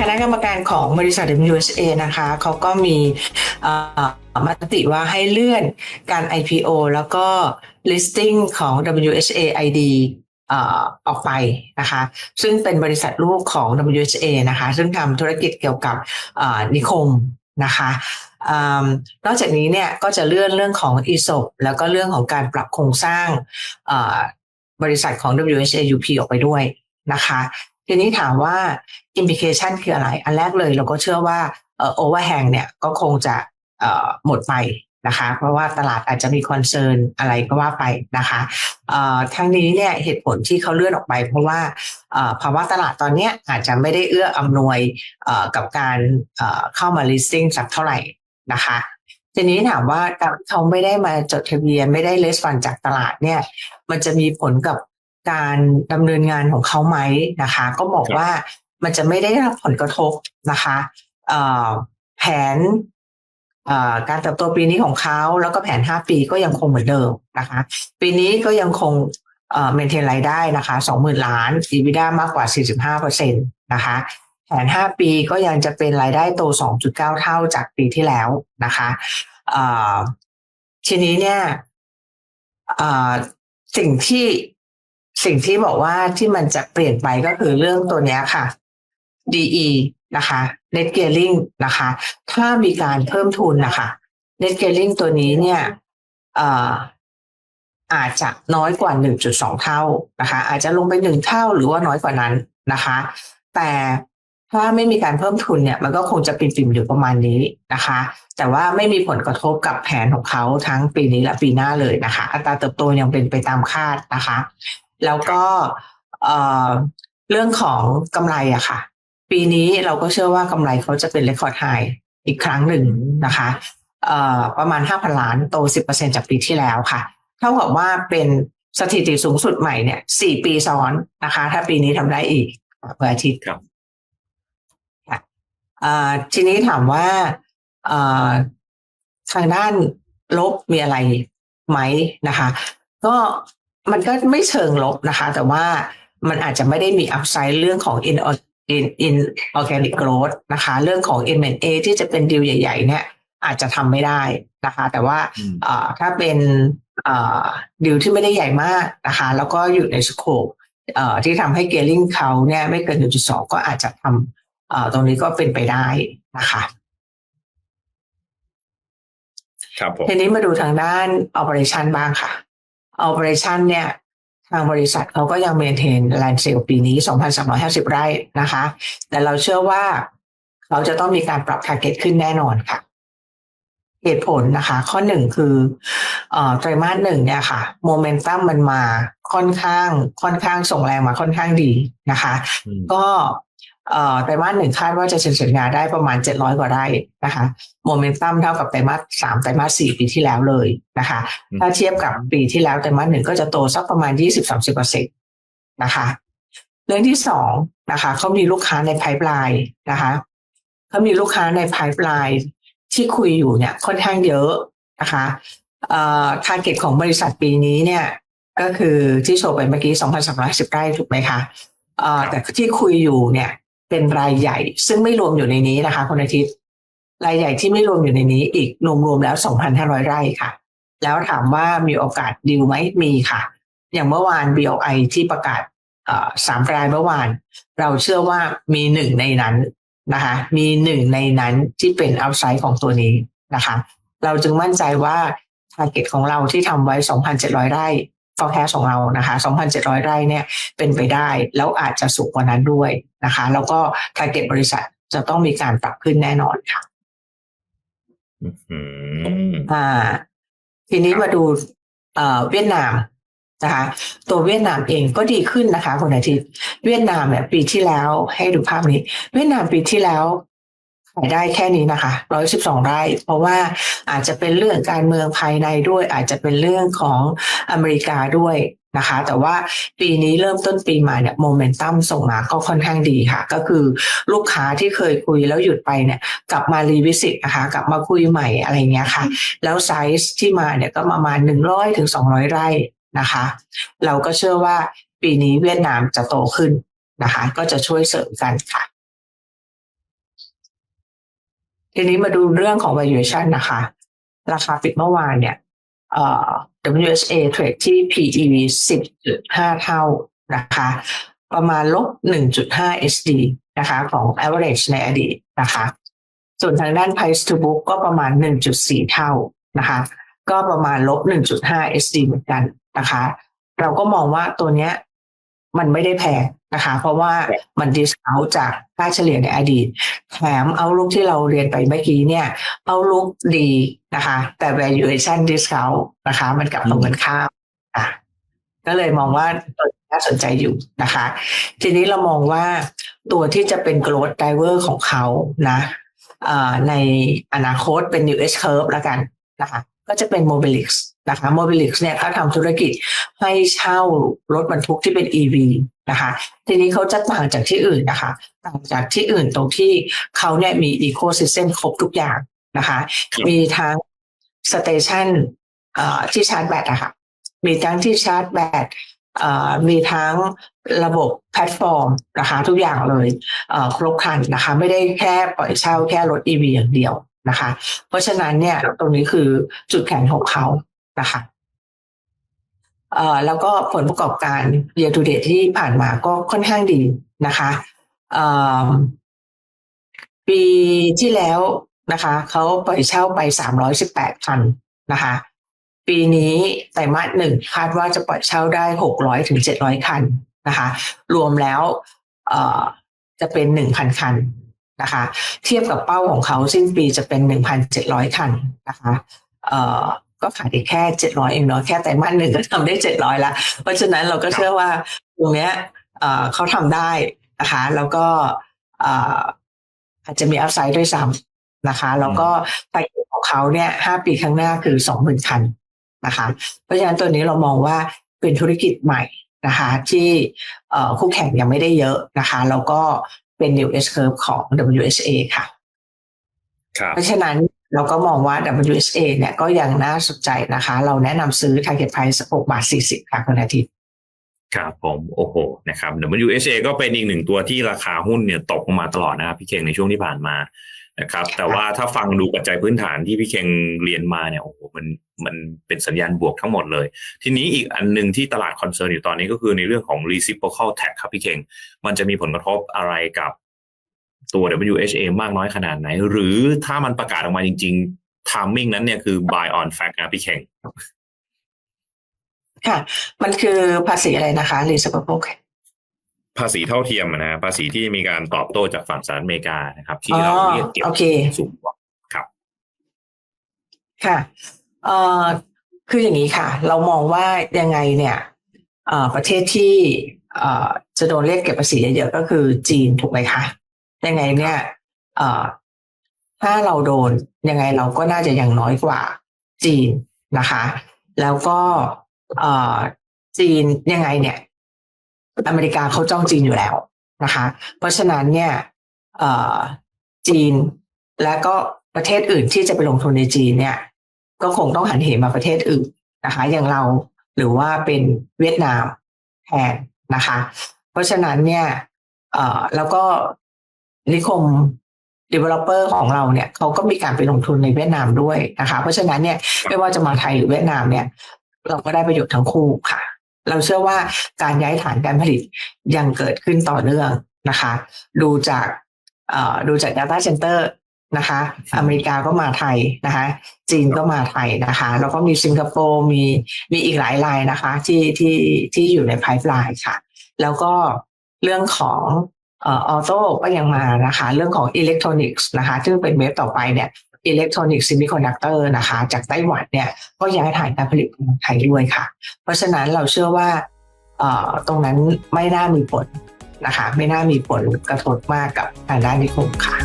คณะกรรมการของบริษัท WSA นะคะเขาก็มีมติว่าให้เลื่อนการ IPO แล้วก็ listing ของ WHA ID เอ่อออกไปนะคะ ซึ่งเป็นบริษัทลูกของ WHA นะคะ ซึ่งทำธุรกิจเกี่ยวกับนิคมนะคะอนอกจากนี้เนี่ยก็จะเลื่อนเรื่องของ ESOP แล้วก็เรื่องของการปรับโครงสร้างบริษัทของ WHA UP ออกไปด้วยนะคะ ทีนี้ถามว่า implication คืออะไร อันแรกเลยเราก็เชื่อว่าเอ่อ overhang เนี่ยก็คงจะเอ่อหมดไปนะคะ เพราะว่าตลาดอาจจะมีคอนเซิร์นอะไรก็ว่าไปนะคะเอ่อทั้งนี้เนี่ยเหตุผลที่เขาเลื่อนออกไป เพราะว่าเอ่อภาวะตลาดตอนนี้อาจจะไม่ได้เอื้ออำนวยเอ่อกับการเอ่อเข้ามา listing สักเท่าไหร่นะคะทีนี้ถามว่าการที่เขาไม่ได้มาจดทะเบียนไม่ได้เลสฟันจากตลาดเนี่ย มันจะมีผลกับ การดำเนินงานของเขาไหมนะคะ ก็บอกครับว่ามันจะไม่ได้รับผลกระทบนะคะเอ่อแผนเอ่อการเติบโตปีนี้ของเขาแล้วก็แผน 5 ปีก็ยังคงเหมือนเดิมนะคะ ปีนี้ก็ยังคงเอ่อ maintain รายได้นะคะ20,000 ล้าน EBITDA มากกว่า 45เปอร์เซ็นต์นะคะแผน 5 ปีก็ยังจะเป็นรายได้โต 2.9 เท่าจากปีที่แล้วนะคะเอ่อทีนี้เนี่ยเอ่อสิ่งที่ สิ่งที่บอกว่าที่มันจะเปลี่ยนไปก็คือเรื่องตัวนี้ค่ะ DE นะคะ Net Gearing นะคะ ถ้ามีการเพิ่มทุนนะคะ Net Gearing ตัวนี้เนี่ยเอ่ออาจจะน้อยกว่า 1.2 เท่านะคะ อาจจะลงไปหนึ่งเท่าหรือว่าน้อยกว่านั้นนะคะ แต่ถ้าไม่มีการเพิ่มทุนเนี่ย มันก็คงจะปิ่มๆอยู่ประมาณนี้นะคะ แต่ว่าไม่มีผลกระทบกับแผนของเขาทั้งปีนี้และปีหน้าเลยนะคะ อัตราเติบโตยังเป็นไปตามคาดนะคะ แล้วก็เอ่อเรื่องของกำไรอะค่ะ ปีนี้เราก็เชื่อว่ากำไรเขาจะเป็นเรคคอร์ดไฮอีกครั้งหนึ่งนะคะเอ่อประมาณ 5,000 ล้านโต 10%จากปีที่แล้วค่ะ เท่ากับว่าเป็นสถิติสูงสุดใหม่เนี่ย4ปีซ้อนนะคะ ถ้าปีนี้ทำได้อีกเมื่ออาทิตย์ครับค่ะเอ่อทีนี้ถามว่าเอ่อทางด้านลบมีอะไรไหมนะคะ ก็ มันก็ไม่เชิงลบนะคะ แต่ว่ามันอาจจะไม่ได้มีอัพไซด์เรื่องของ in in in organic growth นะคะ เรื่องของ M&A ที่จะเป็นดีลใหญ่ ๆ เนี่ย อาจจะทำไม่ได้นะคะ แต่ว่าอืมเอ่อถ้าเป็นเอ่อดีลที่ไม่ได้ใหญ่มากนะคะ แล้วก็อยู่ในสโคปเอ่อที่ทำให้เก a ลิงเขาเนี่ยไม่เกิน 1.2 ก็อาจจะทำเอ่อตรงนี้ก็เป็นไปได้นะคะครับผมทีนี้มาดูทางด้าน operation บ้างค่ะ operation เนี่ยทางบริษัทเขาก็ยังเมนเทนแลนด์เซลปีนี้ 2,350 ไร่นะคะ แต่เราเชื่อว่าเขาจะต้องมีการปรับ target ขึ้นแน่นอนค่ะ เหตุผลนะคะ ข้อหนึ่งคือเอ่อไตรมาสหนึ่งเนี่ยค่ะโมเมนตัมมันมาค่อนข้างค่อนข้างส่งแรงมาค่อนข้างดีนะคะอืมก็เอ่อ ไตรมาสหนึ่งคาดว่าจะเซ็นสัญญาได้ประมาณ 700 กว่าไร่นะคะโมเมนตัมเท่ากับไตรมาสสามไตรมาสสี่ปีที่แล้วเลยนะคะอืมถ้าเทียบกับปีที่แล้วไตรมาสหนึ่งก็จะโตสักประมาณ 20-30เปอร์เซ็นต์นะคะเรื่องที่สองนะคะเขามีลูกค้าในไพ p e ไลน์นะคะเขามีลูกค้าในไพ p e ไลน์ที่คุยอยู่เนี่ยค่อนข้างเยอะนะคะเอ่อทาร์เก็ตของบริษัทปีนี้เนี่ย ก็คือที่โชว์ไปเมื่อกี้ 2,310ไร่ถูกไหมคะเอ่อแต่ที่คุยอยู่เนี่ย เป็นรายใหญ่ ซึ่งไม่รวมอยู่ในนี้นะคะคุณอาทิตย์ รายใหญ่ที่ไม่รวมอยู่ในนี้อีกรวมๆแล้ว 2,500 ไร่ค่ะ แล้วถามว่ามีโอกาสดีลไหมมีค่ะ อย่างเมื่อวาน BOI ที่ประกาศสามรายเมื่อวาน เราเชื่อว่ามีหนึ่งในนั้นนะคะ มีหนึ่งในนั้นที่เป็นเอาไซด์ของตัวนี้นะคะ เราจึงมั่นใจว่า t a r g e t ของเราที่ทำไว้ 2,700 ไร่ forecast ของเรานะคะ 2,700 ไร่เนี่ยเป็นไปได้ แล้วอาจจะสูงกว่านั้นด้วยนะคะ แล้วก็ t a r g e t บริษัทจะต้องมีการปรับขึ้นแน่นอนค่ะอืมอ่า ทีนี้มาดูเอ่อเวียดนามนะคะ ตัวเวียดนามเองก็ดีขึ้นนะคะคุณอาทิตย์ เวียดนามเนี่ยปีที่แล้วให้ดูภาพนี้ เวียดนามปีที่แล้วขาย ได้แค่นี้นะคะร้อยสิบสองไร่ เพราะว่าอาจจะเป็นเรื่องการเมืองภายในด้วย อาจจะเป็นเรื่องของอเมริกาด้วยนะคะ แต่ว่าปีนี้เริ่มต้นปีมาเนี่ยโมเมนตัมส่งมาก็ค่อนข้างดีค่ะ ก็คือลูกค้าที่เคยคุยแล้วหยุดไปเนี่ยกลับมารีวิสิตนะคะกลับมาคุยใหม่อะไรเงี้ยค่ะ แล้วไซส์ที่มาเนี่ยก็ประมาณหนึ่งร้อยถึงสองร้อยไร่นะคะ เราก็เชื่อว่าปีนี้เวียดนามจะโตขึ้นนะคะ ก็จะช่วยเสริมกันค่ะ ทีนี้มาดูเรื่องของ valuation นะคะ ราคาปิดเมื่อวานเนี่ย เอ่อ WSA เทรดที่ PE 10.5 เท่านะคะ ประมาณลบ 1.5 SD นะคะของ average ในอดีตนะคะ ส่วนทางด้าน price to book ก็ประมาณ 1.4 เท่านะคะ ก็ประมาณลบ 1.5 SD เหมือนกันนะคะ เราก็มองว่าตัวเนี้ย มันไม่ได้แพงนะคะ เพราะว่ามันดิสคาวจากค่าเฉลี่ยในอดีต แถมเอาลุกที่เราเรียนไปเมื่อกี้เนี่ย เอาลุกดีนะคะ แต่ valuation discount นะคะ มันกลับตรงกันข้ามอะก็เลยมองว่าตัวนี้น่าสนใจอยู่นะคะ ทีนี้เรามองว่าตัวที่จะเป็น growth driver ของเขานะอ่าในอนาคตเป็น new S curve แล้วกันนะคะ ก็จะเป็น Mobilix นะคะ Mobilix เนี่ยเขาทำธุรกิจให้เช่ารถบรรทุกที่เป็น EV นะคะทีนี้เขาจะต่างจากที่อื่นนะคะต่างจากที่อื่นตรงที่เขาเนี่ยมี ecosystem ครบทุกอย่างนะคะครับมีทั้งสเตชันที่ชาร์จแบตอะค่ะมีทั้งที่ชาร์จแบตเอ่อมีทั้งระบบแพลตฟอร์มนะคะทุกอย่างเลยเอ่อครบครันนะคะ ไม่ได้แค่ปล่อยเช่าแค่รถ EV อย่างเดียวนะคะ เพราะฉะนั้นเนี่ยตรงนี้คือจุดแข็งของเขา นะคะเอ่อแล้วก็ผลประกอบการ year to date ที่ผ่านมาก็ค่อนข้างดีนะคะเอ่อปีที่แล้วนะคะเขาปล่อยเช่าไป318คันนะคะ ปีนี้ไตรมาสหนึ่งคาดว่าจะปล่อยเช่าได้600ถึง700คันนะคะ รวมแล้วเอ่อจะเป็น1,000คันนะคะ เทียบกับเป้าของเขาสิ้นปีจะเป็น1,700คันนะคะ เอ่อ ก็ขาดอีกแค่700เองเนาะแค่ไตรมาสหนึ่งก็ทำได้700ละเพราะฉะนั้นเราก็เชื่อว่าตรงเนี้ยเอ่อเขาทำได้นะคะแล้วก็เอ่ออาจจะมีอัพไซด์ด้วยซ้ำนะคะ แล้วก็ไตรมาสของเขาเนี่ย5ปีข้างหน้าคือ20,000คันนะคะ เพราะฉะนั้นตัวนี้เรามองว่าเป็นธุรกิจใหม่นะคะที่เอ่อคู่แข่งยังไม่ได้เยอะนะคะแล้วก็เป็น new S curve ของ WHA ค่ะครับเพราะฉะนั้น เราก็มองว่า WHA เนี่ยก็ยังน่าสนใจนะคะ เราแนะนำซื้อ target price 6บาท40 ค่ะคุณอาทิตย์ครับผมโอ้โหนะครับ WSA ก็เป็นอีกหนึ่งตัวที่ราคาหุ้นเนี่ยตกลงมาตลอดนะครับพี่เคงในช่วงที่ผ่านมานะครับ แต่ว่าถ้าฟังดูปัจจัยพื้นฐานที่พี่เคงเรียนมาเนี่ยโอ้โหมันมันเป็นสัญญาณบวกทั้งหมดเลย ทีนี้อีกอันหนึ่งที่ตลาดคอนเซิร์นอยู่ตอนนี้ก็คือในเรื่องของ reciprocal tax ครับพี่เคงมันจะมีผลกระทบอะไรกับ ตัว WHA มากน้อยขนาดไหน หรือถ้ามันประกาศออกมาจริงๆ timing นั้นเนี่ยคือ buy on fact นะพี่เคงค่ะ มันคือภาษีอะไรนะคะ reciprocal ภาษีเท่าเทียมอะนะฮะภาษีที่มีการตอบโต้จากฝั่งสหรัฐอเมริกานะครับ ที่อ๋อเราเรียกเก็บโอเคสูงกว่าครับ ค่ะเอ่อคืออย่างนี้ค่ะ เรามองว่ายังไงเนี่ยเอ่อประเทศที่เอ่อจะโดนเรียกเก็บภาษีเยอะๆก็คือจีนถูกไหมคะ ยังไงเนี่ย เอ่อ ถ้าเราโดนยังไงเราก็น่าจะยังน้อยกว่าจีนนะคะ แล้วก็เอ่อจีนยังไงเนี่ย อเมริกาเขาจ้องจีนอยู่แล้วนะคะ เพราะฉะนั้นเนี่ย เอ่อ จีนและก็ประเทศอื่นที่จะไปลงทุนในจีนเนี่ย ก็คงต้องหันเหมาประเทศอื่นนะคะ อย่างเราหรือว่าเป็นเวียดนามแทนนะคะ เพราะฉะนั้นเนี่ย เอ่อแล้วก็ นิคม developer ของเราเนี่ยเขาก็มีการไปลงทุนในเวียดนามด้วยนะคะ เพราะฉะนั้นเนี่ยไม่ว่าจะมาไทยหรือเวียดนามเนี่ย เราก็ได้ประโยชน์ทั้งคู่ค่ะ เราเชื่อว่าการย้ายฐานการผลิตยังเกิดขึ้นต่อเนื่องนะคะ ดูจากดูจาก Data Center นะคะ อเมริกาก็มาไทยนะคะ จีนก็มาไทยนะคะ แล้วก็มีสิงคโปร์มีมีอีกหลายรายนะคะ ที่ที่ที่อยู่ใน pipeline ค่ะ แล้วก็เรื่องของ ออโต้ก็ยังมานะคะ เรื่องของอิเล็กทรอนิกส์นะคะ ซึ่งเป็นเวฟต่อไปเนี่ยอิเล็กทรอนิกส์ซิมิคอนดักเตอร์นะคะ จากไต้หวันเนี่ยก็ย้ายฐานการผลิตมาไทยด้วยค่ะ เพราะฉะนั้นเราเชื่อว่าเอ่อตรงนั้นไม่น่ามีผลนะคะ ไม่น่ามีผลกระทบมากกับทางด้านนิคมค่ะ